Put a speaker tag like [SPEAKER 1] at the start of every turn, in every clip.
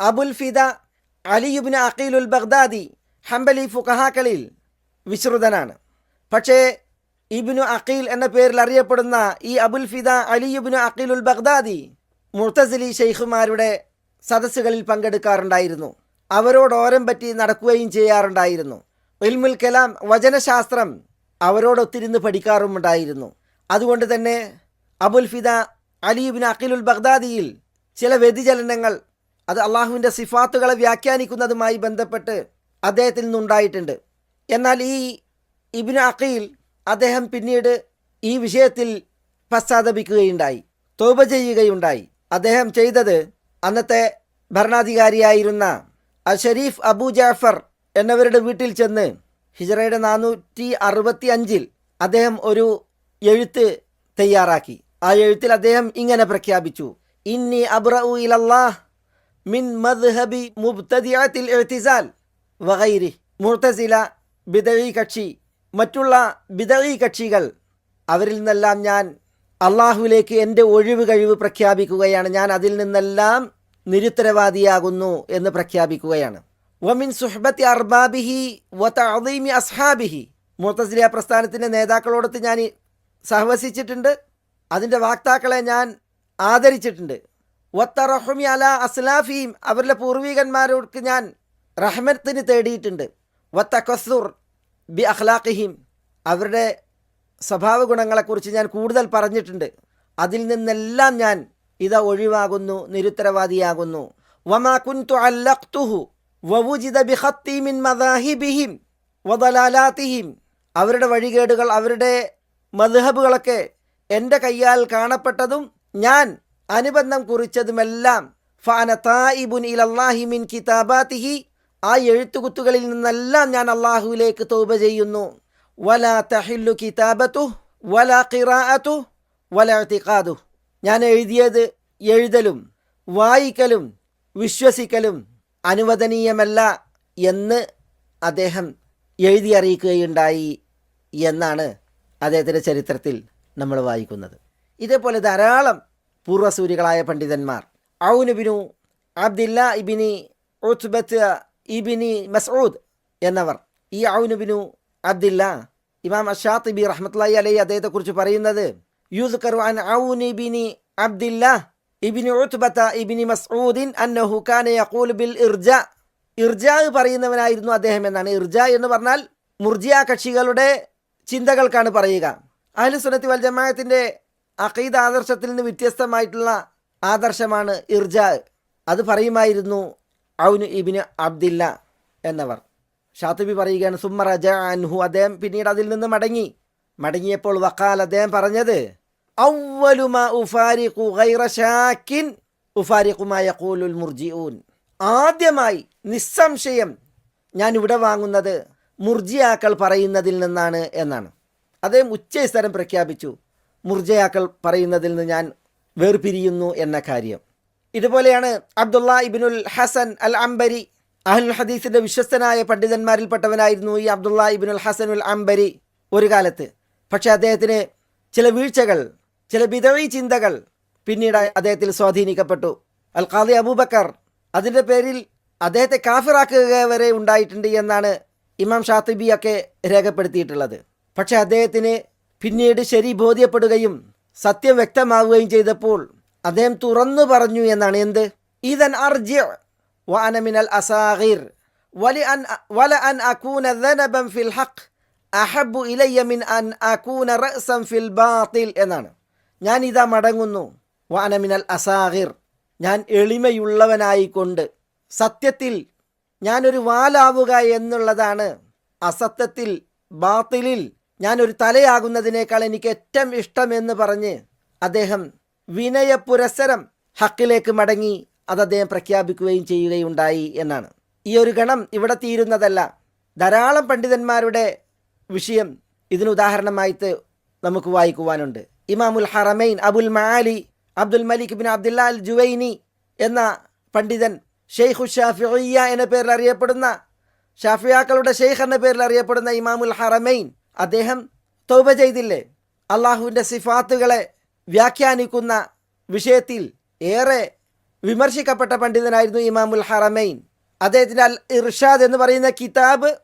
[SPEAKER 1] അബുൽ ഫിദ അലിയുബിന് അഖീലുൽ ബഗ്ദാദി ഹംബലി ഫുഖഹാക്കളിൽ വിശ്രുതനാണ്. പക്ഷേ ഇബിനു അഖീൽ എന്ന പേരിൽ അറിയപ്പെടുന്ന ഈ അബുൽ ഫിദ അലിയുബിനു അഖീലുൽ ബഗ്ദാദി മുർത്തസിലി ഷെയ്ഖുമാരുടെ സദസ്സുകളിൽ പങ്കെടുക്കാറുണ്ടായിരുന്നു. അവരോട് ഓരം പറ്റി നടക്കുകയും ചെയ്യാറുണ്ടായിരുന്നു. ഇൽമുൽ കലാം വചനശാസ്ത്രം അവരോടൊത്തിരുന്ന് പഠിക്കാറുമുണ്ടായിരുന്നു. അതുകൊണ്ട് തന്നെ അബുൽ ഫിദ അലിബിൻ അഖിലുൽ ബഗ്ദാദിയിൽ ചില വ്യതിചലനങ്ങൾ അത് അള്ളാഹുവിന്റെ സിഫാത്തുകളെ വ്യാഖ്യാനിക്കുന്നതുമായി ബന്ധപ്പെട്ട് അദ്ദേഹത്തിൽ നിന്നുണ്ടായിട്ടുണ്ട്. എന്നാൽ ഈ ഇബിന് അഖീൽ അദ്ദേഹം പിന്നീട് ഈ വിഷയത്തിൽ പശ്ചാത്തപിക്കുകയുണ്ടായി തോപ ചെയ്യുകയുണ്ടായി. അദ്ദേഹം ചെയ്തത് അന്നത്തെ ഭരണാധികാരിയായിരുന്ന അ ഷെരീഫ് അബു ജാഫർ എന്നവരുടെ വീട്ടിൽ ചെന്ന് ഹിജറയുടെ നാനൂറ്റി അറുപത്തി അഞ്ചിൽ അദ്ദേഹം ഒരു എഴുത്ത് തയ്യാറാക്കി. ആ എഴുത്തിൽ അദ്ദേഹം ഇങ്ങനെ പ്രഖ്യാപിച്ചു ഇന്നി അബ്രഉ ഇലല്ലാഹ് മിൻ മദ്ഹബി മുബ്തദിഅത്തിൽ ഇഅ്തിസാൽ وغيره. മുർത്തസില ബിദഈ കക്ഷി. മറ്റുള്ള ബിദഈ കക്ഷികൾ. അവരിൽ നിന്നെല്ലാം ഞാൻ അള്ളാഹുവിലേക്ക് എന്റെ ഒഴിവ് കഴിവ് പ്രഖ്യാപിക്കുകയാണ്. ഞാൻ അതിൽ നിന്നെല്ലാം നിരുത്തരവാദിയാകുന്നു എന്ന് പ്രഖ്യാപിക്കുകയാണ്. വമിൻ സുഹബത്തി അർബാബിഹി വ തഅദീമി അസ്ഹാബിഹി. മുർത്തസിലിയ പ്രസ്ഥാനത്തിന്റെ നേതാക്കളോടൊത്ത് ഞാൻ സഹവസിച്ചിട്ടുണ്ട്. അതിന്റെ വാക്താക്കളെ ഞാൻ ആദരിച്ചിട്ടുണ്ട്. വത്തറഹുമി അല അസ്ലാഫിയും അവരുടെ പൂർവികന്മാരോട് ഞാൻ റഹ്മത്തിന് തേടിയിട്ടുണ്ട്. വത്തഖസുർ ബി അഖ്ലാഖിഹിം. അവരുടെ സ്വഭാവ ഗുണങ്ങളെക്കുറിച്ച് ഞാൻ കൂടുതൽ പറഞ്ഞിട്ടുണ്ട്. അതിൽ നിന്നെല്ലാം ഞാൻ ഇത ഒഴിവാകുന്നു നിരുത്തരവാദിയാകുന്നു. വമാ കുൻതു അല്ലഖ്തുഹു വവുജിദ ബിഖത്തി മിൻ മദാഹിബിഹിം വദലാലാത്തിഹിം. അവരുടെ വഴികേടുകൾ അവരുടെ മദ്ഹബുകളൊക്കെ എന്റെ കയ്യാൽ കാണപ്പെട്ടതും ഞാൻ അനുബന്ധം കുറിച്ചതുമെല്ലാം ഫാന തായിബുൻ ഇലല്ലാഹി മിൻ കിതാബാത്തിഹി ആ എഴുത്തുകുത്തുകളിൽ നിന്നെല്ലാം ഞാൻ അള്ളാഹുവിലേക്ക് തോപ ചെയ്യുന്നു. വല തഹില്ലു കിതാബത്തു വല ഖിറാഅത്തു വല തിഖാദു ഞാൻ എഴുതിയത് എഴുതലും വായിക്കലും വിശ്വസിക്കലും അനുവദനീയമല്ല എന്ന് അദ്ദേഹം എഴുതി അറിയിക്കുകയുണ്ടായി എന്നാണ് അദ്ദേഹത്തിന്റെ ചരിത്രത്തിൽ നമ്മൾ വായിക്കുന്നത്. ഇതേപോലെ ധാരാളം പൂർവസൂരികളായ പണ്ഡിതന്മാർ. ഔനുബിനു അബ്ദില്ല ഇബിനി ഉത്ബത്ത് ഇബിനി മസൂദ് എന്നവർ. ഈ ഔനുബിനു അബ്ദില്ല ഇമാം അഷാത്തിബി റഹ്മത്തുള്ളി അലൈ അദ്ദേഹത്തെക്കുറിച്ച് പറയുന്നത് യൂസ് കർവാൻ ഔനിബിനി അബ്ദില്ല ഇബിനി ഉത്ബത്ത ഇബിനി മസ്ഊദിൻ അന്നഹു കാന ബിൽ ഇർജ. ഇർജ പറയുന്നവനായിരുന്നു അദ്ദേഹം എന്നാണ്. ഇർജ എന്ന് പറഞ്ഞാൽ മുർജിയ കക്ഷികളുടെ ചിന്തകൾക്കാണ് പറയുക. അഹ്ലു സുന്നത്തി വൽ ജമാഅത്തിന്റെ അഖീദ ആദർശത്തിൽ നിന്ന് വ്യത്യസ്തമായിട്ടുള്ള ആദർശമാണ് ഇർജ അത് പറയുമായിരുന്നു ഔനു ഇബിന് അബ്ദില്ല എന്നവർ. ഷാത്തുബി പറയുകയാണ് സുമ്മ അൻഹു. അദ്ദേഹം പിന്നീട് അതിൽ നിന്ന് മടങ്ങി. മടങ്ങിയപ്പോൾ വക്കാൽ അദ്ദേഹം പറഞ്ഞത് ഉഫാരിഖു ഗൈറ മുർജിഊൻ. ആദ്യമായി നിസ്സംശയം ഞാൻ ഇവിടെ വാങ്ങുന്നത് മുർജിയാക്കൾ പറയുന്നതിൽ നിന്നാണ് എന്നാണ്. അദ്ദേഹം ഉച്ചസ്ഥലം പ്രഖ്യാപിച്ചു. മുർജയാക്കൾ പറയുന്നതിൽ നിന്ന് ഞാൻ വേർപിരിയുന്നു എന്ന കാര്യം. ഇതുപോലെയാണ് അബ്ദുള്ള ഇബിനുൽ ഹസൻ അൽ അംബരി അഹ്ലുൽ ഹദീസിന്റെ വിശ്വസ്തനായ പണ്ഡിതന്മാരിൽപ്പെട്ടവനായിരുന്നു ഈ അബ്ദുള്ള ഇബിനുൽ ഹസൻ ഉൽ അംബരി ഒരു കാലത്ത്. പക്ഷേ അദ്ദേഹത്തിന് ചില വീഴ്ചകൾ ചില വിധവി ചിന്തകൾ പിന്നീട് അദ്ദേഹത്തിൽ സ്വാധീനിക്കപ്പെട്ടു. അൽ ഖാദി അബൂബക്കർ അതിന്റെ പേരിൽ അദ്ദേഹത്തെ കാഫിറാക്കുക വരെ ഉണ്ടായിട്ടുണ്ട് എന്നാണ് ഇമാം ഷാത്തിബിയൊക്കെ രേഖപ്പെടുത്തിയിട്ടുള്ളത്. പക്ഷേ അദ്ദേഹത്തിന് പിന്നീട് ശരി ബോധ്യപ്പെടുകയും സത്യം വ്യക്തമാവുകയും ചെയ്തപ്പോൾ അദ്ദേഹം തുറന്നു പറഞ്ഞു എന്നാണ് എന്ത് ഇതൻ അർജ്യ وأنا من الأصاغر ولأن ولأن أكون ذنبا في الحق أحب إلي من أن أكون رأسا في الباطل എന്നാണ് ഞാൻ ഇതാ മടങ്ങുന്നു വാന മിനൽ അസാഹിർ ഞാൻ എളിമയുള്ളവനായിക്കൊണ്ട് സത്യത്തിൽ ഞാനൊരു വാലാവുക എന്നുള്ളതാണ് അസത്യത്തിൽ ബാത്തിലിൽ ഞാനൊരു തലയാകുന്നതിനേക്കാൾ എനിക്ക് ഏറ്റവും ഇഷ്ടമെന്ന് പറഞ്ഞ് അദ്ദേഹം വിനയ പുരസരം ഹക്കിലേക്ക് മടങ്ങി അത് അദ്ദേഹം പ്രഖ്യാപിക്കുകയും ചെയ്യുകയുണ്ടായി എന്നാണ്. ഈ ഒരു ഗണം ഇവിടെ തീരുന്നതല്ല. ധാരാളം പണ്ഡിതന്മാരുടെ വിഷയം ഇതിന് ഉദാഹരണമായിട്ട് നമുക്ക് വായിക്കുവാനുണ്ട്. ഇമാമുൽ Haramain Abul Maali Abdul Malik bin അബ്ദുല്ലാൽ Juwaini എന്ന പണ്ഡിതൻ ഷെയ്ഖു ഷാഫിയ എന്ന പേരിൽ അറിയപ്പെടുന്ന ഷാഫിയാക്കളുടെ ഷെയ്ഖ് എന്ന പേരിൽ അറിയപ്പെടുന്ന ഇമാമുൽ ഹറമൈൻ അദ്ദേഹം തൗബ ചെയ്തില്ലേ? അള്ളാഹുവിന്റെ സിഫാത്തുകളെ വ്യാഖ്യാനിക്കുന്ന വിഷയത്തിൽ ഏറെ വിമർശിക്കപ്പെട്ട പണ്ഡിതനായിരുന്നു ഇമാമുൽ ഹറമൈൻ. അദ്ദേഹത്തിന്റെ അൽ ഇർഷാദ് എന്ന് പറയുന്ന കിതാബ്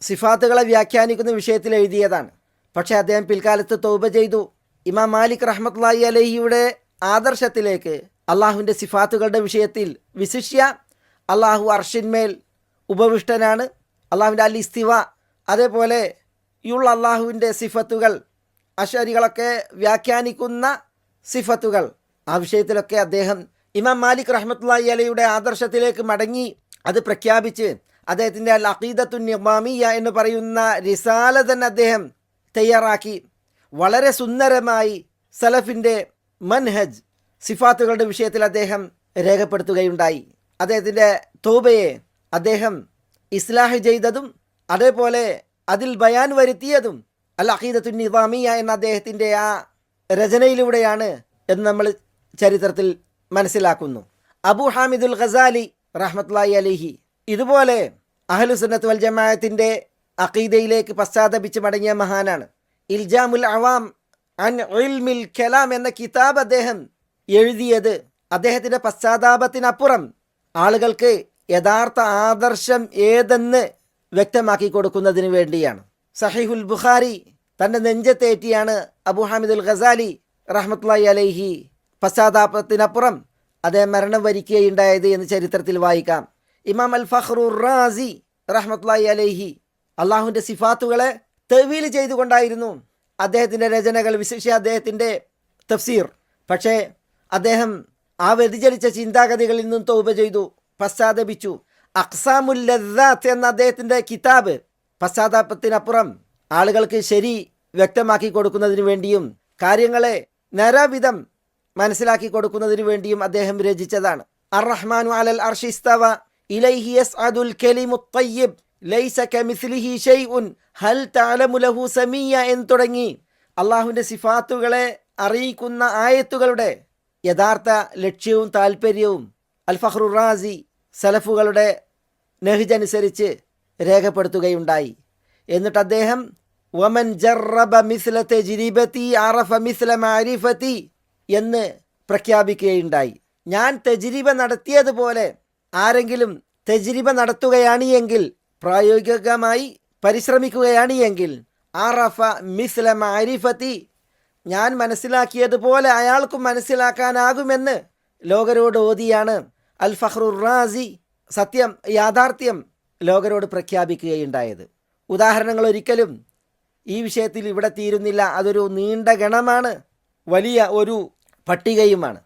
[SPEAKER 1] സിഫാത്തുകളെ വ്യാഖ്യാനിക്കുന്ന വിഷയത്തിൽ എഴുതിയതാണ്. പക്ഷേ അദ്ദേഹം പിൽക്കാലത്ത് തൗബ ചെയ്തു. ഇമാം മാലിക് റഹ്മത്തുള്ളാഹി അലഹിയുടെ ആദർശത്തിലേക്ക് അള്ളാഹുവിന്റെ സിഫാത്തുകളുടെ വിഷയത്തിൽ വിശിഷ്യ അള്ളാഹു അർഷിന്മേൽ ഉപവിഷ്ടനാണ്. അള്ളാഹുവിന്റെ അൽ ഇസ്തിവ അതേപോലെ യുള്ള അള്ളാഹുവിന്റെ സിഫത്തുകൾ അഷരികളൊക്കെ വ്യാഖ്യാനിക്കുന്ന സിഫത്തുകൾ. ആ വിഷയത്തിലൊക്കെ അദ്ദേഹം ഇമാം മാലിക് റഹ്മത്തുള്ളാഹി അലയുടെ ആദർശത്തിലേക്ക് മടങ്ങി. അത് പ്രഖ്യാപിച്ച് അദ്ദേഹത്തിന്റെ അൽ അഖീദത്തു നിമാമിയ എന്ന് പറയുന്ന റിസാല തന്നെ അദ്ദേഹം തയ്യാറാക്കി. വളരെ സുന്ദരമായി സലഫിന്റെ മൻഹജ് സിഫാത്തുകളുടെ വിഷയത്തിൽ അദ്ദേഹം രേഖപ്പെടുത്തുകയുണ്ടായി. അദ്ദേഹത്തിന്റെ തോബയെ അദ്ദേഹം ഇസ്ലാഹ് ചെയ്തതും അതേപോലെ അതിൽ ബയാൻ വരുത്തിയതും അൽ അഹീദത്തു നിസാമിയ എന്ന അദ്ദേഹത്തിന്റെ ആ രചനയിലൂടെയാണ് എന്ന് നമ്മൾ ചരിത്രത്തിൽ മനസ്സിലാക്കുന്നു. അബു ഹാമിദുൽ ഖസാലി റഹ്മത്തുള്ളാഹി അലിഹി ഇതുപോലെ അഹ്ലുസുന്നത്ത് വൽ ജമാഅത്തിന്റെ അഖീദയിലേക്ക് പശ്ചാത്തപിച്ച് മടങ്ങിയ മഹാനാണ്. ഇൽജാമുൽ അവാം അൻ ഇൽമിൽ കലാം എന്ന കിതാബ് അദ്ദേഹം എഴുതിയത് അദ്ദേഹത്തിന്റെ പശ്ചാത്താപത്തിനപ്പുറം ആളുകൾക്ക് യഥാർത്ഥ ആദർശം ഏതെന്ന് വ്യക്തമാക്കി കൊടുക്കുന്നതിന് വേണ്ടിയാണ്. സഹിഹുൽ ബുഖാരി തന്റെ നെഞ്ചത്തേറ്റിയാണ് അബു ഹാമിദുൽ ഖസാലി റഹ്മത്തുള്ളാഹി അലൈഹി പശ്ചാത്താപത്തിനപ്പുറം അദ്ദേഹം മരണം വരിക്കുകയുണ്ടായത് എന്ന് ചരിത്രത്തിൽ വായിക്കാം. ഇമാം അൽ ഫഹ്റു റാസി റഹ്മത്തുള്ളാഹി അലൈഹി അള്ളാഹുവിന്റെ സിഫാത്തുകളെ തെവീൽ ചെയ്തുകൊണ്ടായിരുന്നു അദ്ദേഹത്തിന്റെ രചനകൾ വിശേഷ അദ്ദേഹത്തിന്റെ തഫ്സീർ. പക്ഷേ അദ്ദേഹം ആ വ്യതിചലിച്ച ചിന്താഗതികളിൽ നിന്നും തൗബ ചെയ്തു പശ്ചാത്തപിച്ചു. അക്സാമുൽ ലദ്ദാത്ത് എന്ന അദ്ദേഹത്തിന്റെ കിതാബ് പശ്ചാത്താപത്തിനപ്പുറം ആളുകൾക്ക് ശരി വ്യക്തമാക്കി കൊടുക്കുന്നതിന് വേണ്ടിയും കാര്യങ്ങളെ നരവിധം മനസ്സിലാക്കി കൊടുക്കുന്നതിന് വേണ്ടിയും അദ്ദേഹം രചിച്ചതാണ്. അർ റഹ്മാനു അലൽ അർഷിസ്തവ ഇലൈഹി ലൈസ ഹൽ തുടങ്ങി അള്ളാഹുവിന്റെ സിഫാത്തുകളെ അറിയിക്കുന്ന ആയത്തുകളുടെ യഥാർത്ഥ ലക്ഷ്യവും താല്പര്യവും അൽ ഫഹ്റു റാസി സലഫുകളുടെ നെഹ്ജ് അനുസരിച്ച് രേഖപ്പെടുത്തുകയുണ്ടായി. എന്നിട്ട് അദ്ദേഹം വമൻ ജറബ മിസ്ലത്തെ ജിരീബത്തി അറഫ മിസ്ല മാരിഫത്തി എന്ന് പ്രഖ്യാപിക്കുകയുണ്ടായി. ഞാൻ തെജിരിബ നടത്തിയതുപോലെ ആരെങ്കിലും തെജിരിബ നടത്തുകയാണ് എങ്കിൽ പ്രായോഗികമായി പരിശ്രമിക്കുകയാണ് എങ്കിൽ ആറഫ മിസ്ല മാരിഫത്തി ഞാൻ മനസ്സിലാക്കിയതുപോലെ അയാൾക്കും മനസ്സിലാക്കാനാകുമെന്ന് ലോകരോട് ഓതിയാണ് അൽ ഫഖ്റുർ റാസി സത്യം യാഥാർത്ഥ്യം ലോകരോട് പ്രഖ്യാപിക്കുകയുണ്ടായത്. ഉദാഹരണങ്ങൾ ഒരിക്കലും ഈ വിഷയത്തിൽ ഇവിടെ തീരുന്നില്ല. അതൊരു നീണ്ട ഗണമാണ്. വലിയ ഒരു പട്ടികയുമാണ്.